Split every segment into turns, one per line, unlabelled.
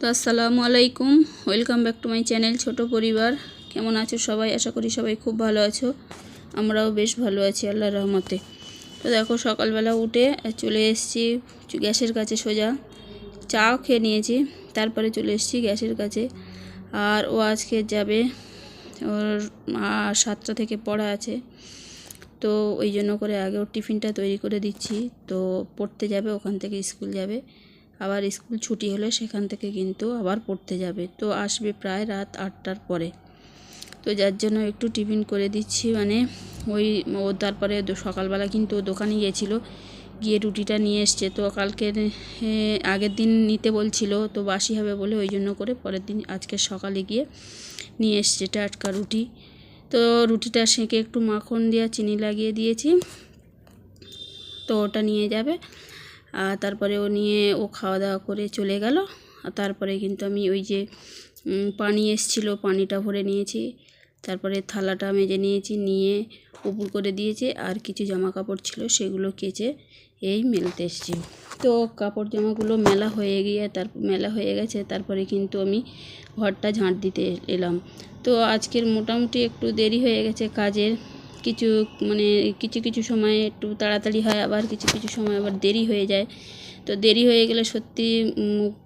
তো আসসালামু আলাইকুম। Welcome back to my channel ছোট পরিবার। কেমন আছো সবাই? আশা করি সবাই খুব ভালো আছো। আমরাও বেশ ভালো আছি আল্লাহ রহমতে। তো দেখো, সকালবেলা উঠে চলে এসেছি গ্যাসের কাছে সোজা। চাও খেয়ে নিয়েছি, তারপরে চলে এসেছি গ্যাসের কাছে। আর ও আজকে যাবে, ওর সাতটা থেকে পড়া আছে। তো ওই জন্য করে আগে ওর টিফিনটা তৈরি করে দিচ্ছি। তো পড়তে যাবে, ওখান থেকে স্কুল যাবে। আবার স্কুল ছুটি হলে সেখান থেকে কিন্তু আবার পড়তে যাবে। তো আসবে প্রায় রাত আটটার পরে। তো যার জন্য একটু টিফিন করে দিচ্ছি মানে ওই ও তারপরে সকালবেলা কিন্তু ও দোকানে গিয়েছিল, গিয়ে রুটিটা নিয়ে এসছে। তো কালকে আগের দিন নিতে বলছিল, তো বাসি হবে বলে ওই জন্য করে পরের দিন আজকে সকালে গিয়ে নিয়ে এসছে টাটকা রুটি। তো রুটিটা সেঁকে একটু মাখন দিয়ে, চিনি লাগিয়ে দিয়েছি। তো ওটা নিয়ে যাবে। তারপরে ও নিয়ে ও খাওয়া দাওয়া করে চলে গেল। আর তারপরে কিন্তু আমি ওই যে পানি এসছিল, পানিটা ভরে নিয়েছি। তারপরে থালাটা মেজে নিয়েছি, নিয়ে উপুর করে দিয়েছে। আর কিছু জামা কাপড় ছিল, সেগুলো কেচে এই মেলতে এসেছি। তো কাপড় জামাগুলো মেলা হয়ে গিয়ে, তার, মেলা হয়ে গেছে। তারপরে কিন্তু আমি ঘরটা ঝাঁট দিতে এলাম। তো আজকের মোটামুটি একটু দেরি হয়ে গেছে কাজের। কিছু মানে কিছু কিছু সময় একটু তাড়াতাড়ি হয়, আবার কিছু কিছু সময় আবার দেরি হয়ে যায়। তো দেরি হয়ে গেলে সত্যি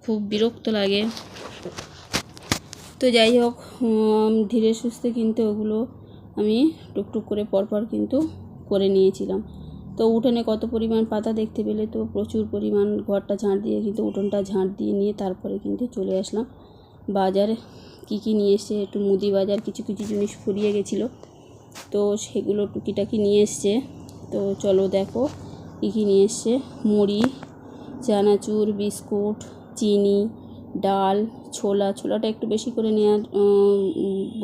খুব বিরক্ত লাগে। তো যাই হোক ধীরে সুস্থে কিন্তু ওগুলো আমি টুকটুক করে পরপর কিন্তু করে নিয়েছিলাম। তো উঠোনে কত পরিমাণ পাতা দেখতে পেলে তো প্রচুর পরিমাণ ঘরটা ঝাঁট দিয়ে কিন্তু উঠোনটা ঝাঁট দিয়ে নিয়ে তারপরে কিন্তু চলে আসলাম। বাজারে কী কী নিয়ে এসে একটু মুদি বাজার কিছু কিছু জিনিস ফুরিয়ে গেছিল। তো সেগুলো টুকিটাকি নিয়ে এসছে। তো চলো দেখো কী কী নিয়ে এসছে। মুড়ি, চানাচুর, বিস্কুট, চিনি, ডাল, ছোলা। ছোলাটা একটু বেশি করে নেওয়ার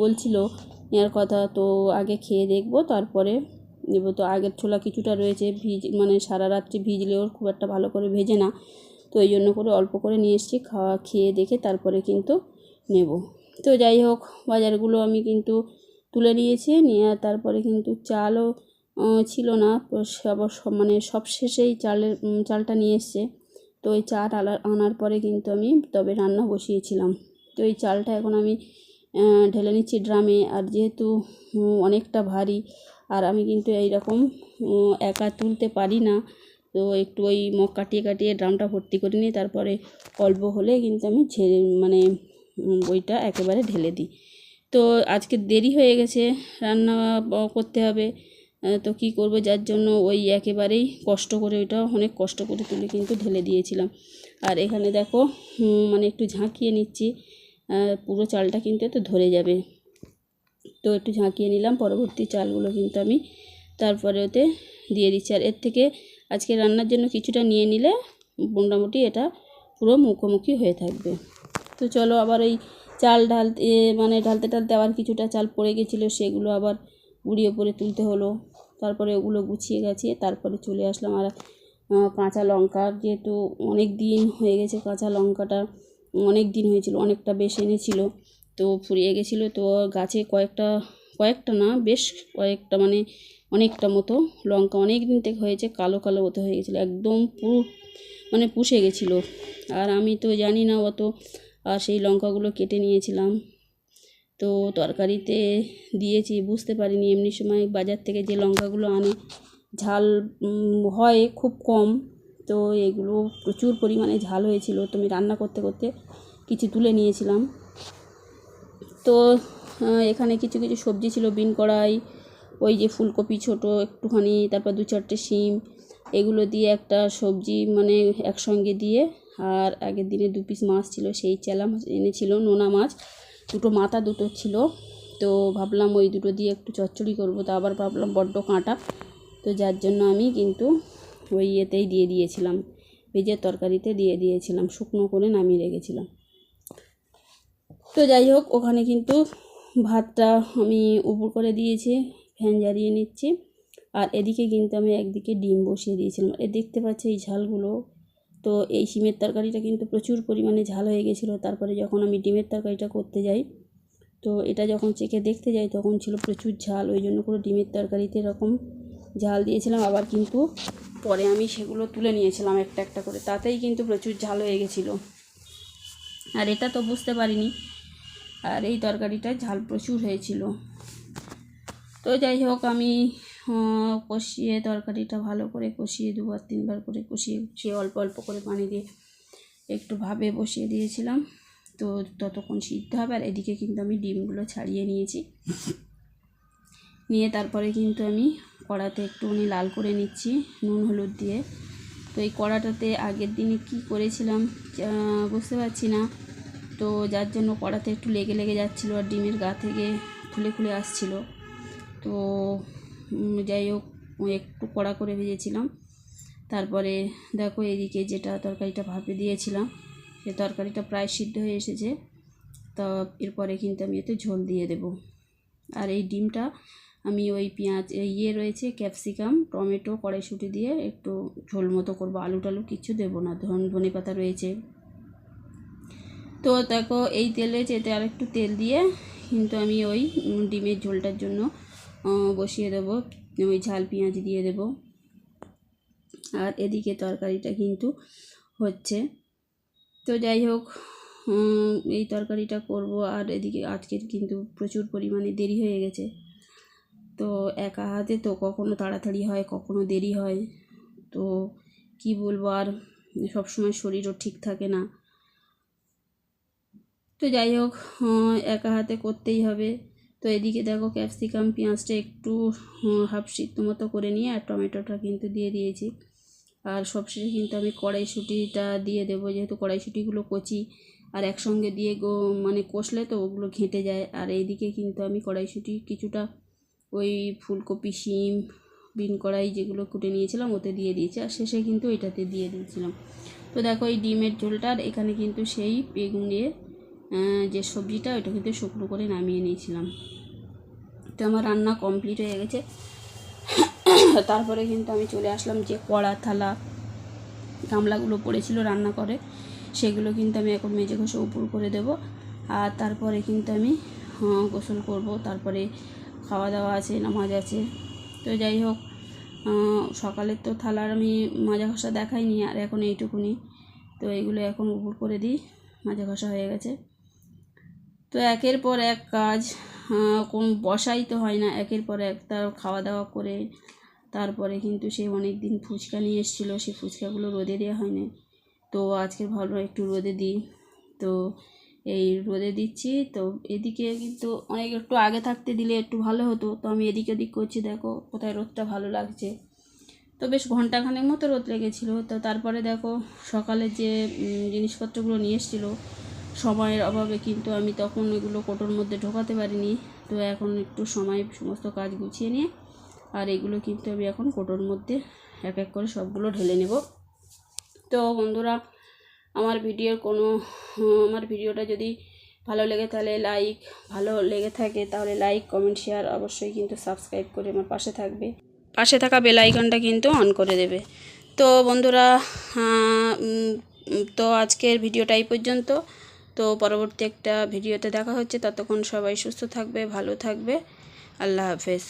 বলছিল। নেওয়ার কথা তো আগে খেয়ে দেখব, তারপরে নেব। তো আগের ছোলা কিছুটা রয়েছে, ভিজ মানে সারা রাত্রি ভিজলেও খুব একটা ভালো করে ভেজে না। তো এই জন্য করে অল্প করে নিয়ে এসেছি, খাওয়া, খেয়ে দেখে তারপরে কিন্তু নেব। তো যাই হোক, বাজারগুলো আমি কিন্তু তুলে নিয়েছি, নিয়ে তারপরে কিন্তু চালও ছিল না। সব মানে সব শেষেই চালের চালটা নিয়ে এসছে। তো ওই চাল আনার পরে কিন্তু আমি তবে রান্না বসিয়েছিলাম। তো এই চালটা এখন আমি ঢেলে নিচ্ছি ড্রামে। আর যেহেতু অনেকটা ভারী, আর আমি কিন্তু এইরকম একা তুলতে পারি না, তো একটু ওই মগ কাটিয়ে কাটিয়ে ড্রামটা ভর্তি করে নিই তারপরে অল্প হলে কিন্তু আমি ঝেড়ে মানে ওইটা একেবারে ঢেলে দিই। তো আজকে দেরি হয়ে গেছে, রান্না করতে হবে। তো কী করব, যার জন্য ওই একেবারেই কষ্ট করে ওইটা অনেক কষ্ট করে তুলে কিন্তু ঢেলে দিয়েছিলাম। আর এখানে দেখো মানে একটু ঝাঁকিয়ে নিচ্ছি। পুরো চালটা কিন্তু তো ধরে যাবে। তো একটু ঝাঁকিয়ে নিলাম, পরবর্তী চালগুলো কিন্তু আমি তারপরে ওতে দিয়ে দিচ্ছি। আর এর থেকে আজকে রান্নার জন্য কিছুটা নিয়ে নিলে মোটামুটি এটা পুরো মুখোমুখি হয়ে থাকবে। তো চলো আবার ওই চাল ঢালতে মানে ঢালতে ঢালতে আবার কিছুটা চাল পড়ে গেছিল, সেগুলো আবার গুঁড়িয়ে পরে তুলতে হলো। তারপরে ওগুলো গুছিয়ে গাছিয়ে তারপরে চলে আসলাম আর কাঁচা লঙ্কা। যেহেতু অনেক দিন হয়ে গেছে কাঁচা লঙ্কাটা, অনেক দিন হয়েছিল, অনেকটা বেশ এনেছিল, তো ফুরিয়ে গেছিল। তো গাছে কয়েকটা কয়েকটা না, বেশ কয়েকটা মানে অনেকটা মতো লঙ্কা অনেক দিন থেকে হয়েছে, কালো কালো মতো হয়ে গেছিল, একদম পুরো মানে পুষে গেছিল। আর আমি তো জানি না অত আর সেই লঙ্কাগুলো কেটে নিয়েছিলাম। তো তরকারিতে দিয়েছি, বুঝতে পারিনি এমনি সময় বাজার থেকে যে লঙ্কাগুলো আনে, ঝাল হয় খুব কম। তো এগুলো প্রচুর পরিমাণে ঝাল হয়েছিল। তো আমি রান্না করতে করতে কিছু তুলে নিয়েছিলাম। তো এখানে কিছু কিছু সবজি ছিল, বিন কড়াই, ওই যে ফুলকপি ছোট একটুখানি, তারপর দু চারটে শিম, এগুলো দিয়ে একটা সবজি মানে একসঙ্গে দিয়ে আর আগের দিনে দু পিস মাছ ছিল, সেই চেলা মাছ এনেছিল, নোনা মাছ। দুটো মাথা, দুটো ছিল। তো ভাবলাম ওই দুটো দিয়ে একটু চচ্চড়ি করব। তো আবার ভাবলাম বড্ড কাঁটা। তো যার জন্য আমি কিন্তু ওই ইয়েতেই দিয়ে দিয়েছিলাম। ভেজের তরকারিতে দিয়ে দিয়েছিলাম। শুকনো করে নামিয়ে রেখেছিলাম। তো যাই হোক, ওখানে কিন্তু ভাতটা আমি উপর করে দিয়েছি, ফ্যান জ্বালিয়ে নিচ্ছি। আর এদিকে কিন্তু আমি একদিকে ডিম বসিয়ে দিয়েছিলাম। এ দেখতে পাচ্ছি এই ঝালগুলো। তো এই শিমের তরকারিটা কিন্তু প্রচুর পরিমাণে ঝাল হয়ে গেছিল। তারপরে যখন আমি ডিমের তরকারিটা করতে যাই, তো এটা যখন চেখে দেখতে যাই, তখন ছিল প্রচুর ঝাল। ওই জন্য করে ডিমের তরকারিতে এরকম ঝাল দিয়েছিলাম। আবার কিন্তু পরে আমি সেগুলো তুলে নিয়েছিলাম একটা একটা করে। তাতেই কিন্তু প্রচুর ঝাল হয়ে গেছিল। আর এটা তো বুঝতে পারিনি। আর এই তরকারিটা ঝাল প্রচুর হয়েছিল। তো যাই হোক, আমি কষিয়ে তরকারিটা ভালো করে কষিয়ে দুবার, তিনবার করে কষিয়ে কষিয়ে অল্প অল্প করে পানি দিয়ে একটু ভাবে বসিয়ে দিয়েছিলাম। তো ততক্ষণ সিদ্ধ হবে আর এদিকে কিন্তু আমি ডিমগুলো ছাড়িয়ে নিয়েছি। নিয়ে তারপরে কিন্তু আমি কড়াতে একটুখানি লাল করে নিচ্ছি, নুন, হলুদ দিয়ে। তো এই কড়াটাতে আগের দিনে কি করেছিলাম বুঝতে পারছি না। তো যার জন্য কড়াতে একটু লেগে লেগে যাচ্ছিল আর ডিমের গা থেকে খুলে খুলে আসছিল। তো যাই হোক একটু কড়া করে ভেজেছিলাম। তারপরে দেখো এদিকে যেটা তরকারিটা ভাপে দিয়েছিলাম, সে তরকারিটা প্রায় সিদ্ধ হয়ে এসেছে। তো এরপরে কিন্তু আমি এতে ঝোল দিয়ে দেব। আর এই ডিমটা আমি ওই পেঁয়াজ ইয়ে রয়েছে, ক্যাপসিকাম, টমেটো, কড়াইশুঁটি দিয়ে একটু ঝোল মতো করব। আলু টালু কিছু দেবো না, ধন, ধনে পাতা রয়েছে। তো দেখো, এই তেল এতে আর একটু তেল দিয়ে কিন্তু আমি ওই ডিমের ঝোলটার জন্য বসিয়ে দেবো। ওই ঝাল পেঁয়াজ দিয়ে দেবো। আর এদিকে তরকারিটা কিন্তু হচ্ছে। তো যাই হোক এই তরকারিটা করব। আর এদিকে আজকের কিন্তু প্রচুর পরিমাণে দেরি হয়ে গেছে। তো একা হাতে তো কখনো তাড়াতাড়ি হয়, কখনো দেরি হয়। তো কি বলব, আর সবসময় শরীরও ঠিক থাকে না। তো যাই হোক একা হাতে করতেই হবে। তো এদিকে দেখো ক্যাপসিকাম, পেঁয়াজটা একটু হাফ সিদ্ধ মতো করে নিয়ে আর টমেটোটা কিন্তু দিয়ে দিয়েছি। আর সবশেষে কিন্তু আমি কড়াইশুঁটিটা দিয়ে দেবো, যেহেতু কড়াইশুঁটিগুলো কচি। আর একসঙ্গে দিয়ে গো মানে কষলে তো ওগুলো ঘেঁটে যায়। আর এইদিকে কিন্তু আমি কড়াইশুঁটি কিছুটা ওই ফুলকপি, শিম, বিন কড়াই যেগুলো কুটে নিয়েছিলাম ওতে দিয়ে দিয়েছি। আর শেষে কিন্তু এটাতে দিয়ে দিয়েছিলাম। তো দেখো এই ডিমের ঝোলটা, আর এখানে কিন্তু সেই বেগুন দিয়ে যে সবজিটা, ওইটা কিন্তু শুকনো করে নামিয়ে নিয়েছিলাম। তো আমার রান্না কমপ্লিট হয়ে গেছে। তারপরে কিন্তু আমি চলে আসলাম যে কড়া থালা, গামলাগুলো পড়েছিল রান্না করে, সেগুলো কিন্তু আমি এখন মেজে ঘষে উপর করে দেব। আর তারপরে কিন্তু আমি গোসল করব। তারপরে খাওয়া দাওয়া আছে, নামাজ আছে। তো যাই হোক সকালের তো থালার আমি মাজা ঘষা দেখাইনি, আর এখন এইটুকুনি। তো এইগুলো এখন উপর করে দিই, মাজা ঘষা হয়ে গেছে। তো একের পর এক কাজ কোন বসাই তো হয় না। একের পর এক তার খাওয়া দাওয়া করে তারপরে কিন্তু সে অনেক দিন ফুচকা নিয়ে এসেছিল। সেই ফুচকাগুলো রোদে দেওয়া হয়নি। তো আজকে ভালো একটু রোদে দিই। তো এই রোদে দিচ্ছি। তো এদিকে কিন্তু অনেক একটু আগে থাকতে দিলে একটু ভালো হতো। তো আমি এদিক ওদিক করছি। দেখো কোথায় রোদটা ভালো লাগছে। তো বেশ ঘন্টাখানেক মতো রোদ লেগেছিলো। তো তারপরে দেখো সকালে যে জিনিসপত্রগুলো নিয়ে এসেছিল সময়ের অভাবে কিন্তু আমি তখন এগুলো কোটোর মধ্যে ঢোকাতে পারিনি। তো এখন একটু সময়, সমস্ত কাজ গুছিয়ে নিয়ে আর এগুলো কিন্তু আমি এখন কোটোর মধ্যে এক এক করে সবগুলো ঢেলে নেব। তো বন্ধুরা, আমার ভিডিওর কোনো, আমার ভিডিওটা যদি ভালো লেগে তাহলে লাইক ভালো লেগে থাকে তাহলে লাইক কমেন্ট শেয়ার অবশ্যই কিন্তু সাবস্ক্রাইব করে আমার পাশে থাকবে। পাশে থাকা বেল আইকনটা কিন্তু অন করে দেবে। তো বন্ধুরা তো আজকের ভিডিওটা এই পর্যন্ত। তো পরবর্তী একটা ভিডিওতে দেখা হচ্ছে ততক্ষণ সবাই সুস্থ থাকবে ভালো থাকবে। আল্লাহ হাফেজ।